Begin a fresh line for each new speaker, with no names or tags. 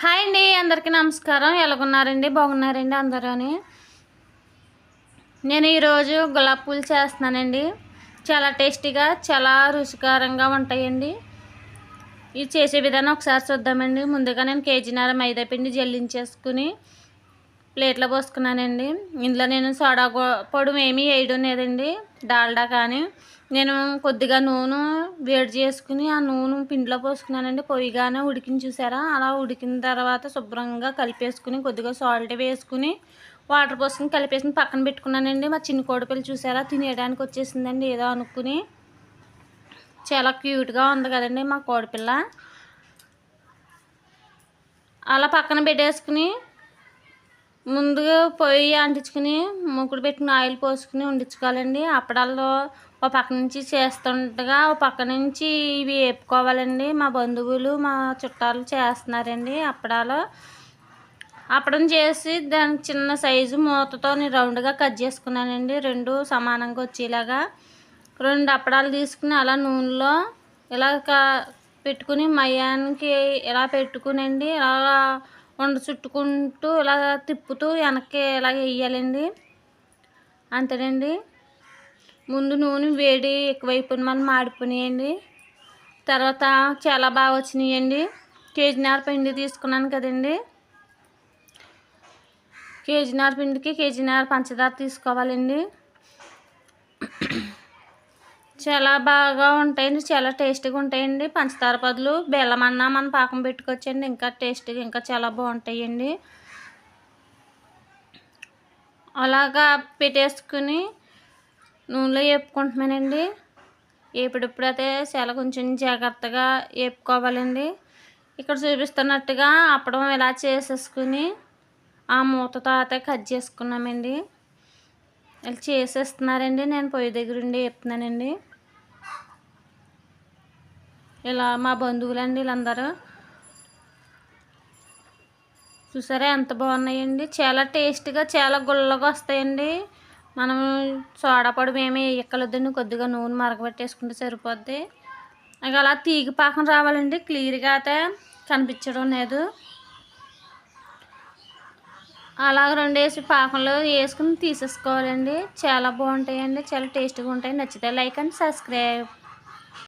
Hi అండి అందరికీ నమస్కారం. ఎలాగున్నారండి? బాగున్నారండి అందరూని? నేను ఈరోజు గులాబ్ పూలు చేస్తున్నానండి. చాలా టేస్టీగా చాలా రుచికరంగా ఉంటాయండి. ఇది చేసే విధానం ఒకసారి చూద్దామండి. ముందుగా నేను కేజీన్నర మైదా పిండి జల్లించేసుకుని ప్లేట్లో పోసుకున్నానండి. ఇందులో నేను సోడా పొడి ఏమీ వేయడం లేదండి. డాల్డా కానీ నేను కొద్దిగా నూనె వేడి చేసుకుని ఆ నూనె పిండిలో పోసుకున్నానండి. పొయ్యిగానే ఉడికిని చూసారా? అలా ఉడికిన తర్వాత శుభ్రంగా కలిపేసుకుని కొద్దిగా సాల్ట్ వేసుకుని వాటర్ పోసుకుని కలిపేసుకుని పక్కన పెట్టుకున్నానండి. మా చిన్న కోడిపిల్ల చూసారా? తినేయడానికి వచ్చేసిందండి ఏదో అనుకుని. చాలా క్యూట్గా ఉంది కదండి మా కోడిపిల్ల. అలా పక్కన పెట్టేసుకుని ముందుగా పొయ్యి అంటించుకుని మూకుడు పెట్టిన ఆయిల్ పోసుకుని ఉండించుకోవాలండి అప్పడాల్లో ఒక పక్క నుంచి చేస్తుండగా ఒక పక్క నుంచి ఇవి వేపుకోవాలండి. మా బంధువులు మా చుట్టాలు చేస్తున్నారండి అప్పడాలు. అప్పడం చేసి దానికి చిన్న సైజు మూతతో నేను రౌండ్గా కట్ చేసుకున్నానండి. రెండు సమానంగా వచ్చేలాగా. రెండు అప్పడాలు తీసుకుని అలా నూనెలో ఇలా పెట్టుకుని మయానికి ఇలా పెట్టుకునండి అలా ఉండ చుట్టుకుంటూ ఇలా తిప్పుతూ వెనక్కి ఇలా వేయాలండి అంతేనండి. ముందు నూనె వేడి ఎక్కువైపోయిన మనం మాడిపోయినాయండి. తర్వాత చాలా బాగా వచ్చినాయండి. కేజీన్నర పిండి తీసుకున్నాను కదండి. కేజీన్నర పిండికి కేజీన్నర పంచదార తీసుకోవాలండి. చాలా బాగా ఉంటాయండి చాలా టేస్టీగా ఉంటాయండి. పంచదార బదులు బెల్లం అన్నా మనం పాకం పెట్టుకోవచ్చండి ఇంకా టేస్టీగా ఇంకా చాలా బాగుంటాయండి. అలాగా పెట్టేసుకుని నూనెలో వేపుకుంటున్నానండి ఎప్పుడెప్పుడైతే చాలా కొంచెం జాగ్రత్తగా వేపుకోవాలండి ఇక్కడ చూపిస్తున్నట్టుగా అప్పడం ఇలా చేసేసుకుని ఆ మూతతో అయితే కట్ చేసుకున్నామండి. ఇలా చేసేస్తున్నారండి. నేను పొయ్యి దగ్గరుండి చెప్తున్నానండి ఇలా మా బంధువులండి వీళ్ళందరూ. చూసారా ఎంత బాగున్నాయండి. చాలా టేస్ట్గా చాలా గుల్లగా వస్తాయండి. మనం సోడా పొడి ఏమి ఎక్కలేదండి కొద్దిగా నూనె మరగబెట్టేసుకుంటే సరిపోద్ది. ఇక అలా తీగ పాకం రావాలండి. క్లియర్గా అయితే కనిపించడం లేదు. అలాగ రెండేసి పాకంలో వేసుకుని తీసేసుకోవాలండి. చాలా బాగుంటాయండి. చాలా టేస్ట్గా ఉంటాయి. నచ్చితే లైక్ అండ్ సబ్స్క్రైబ్.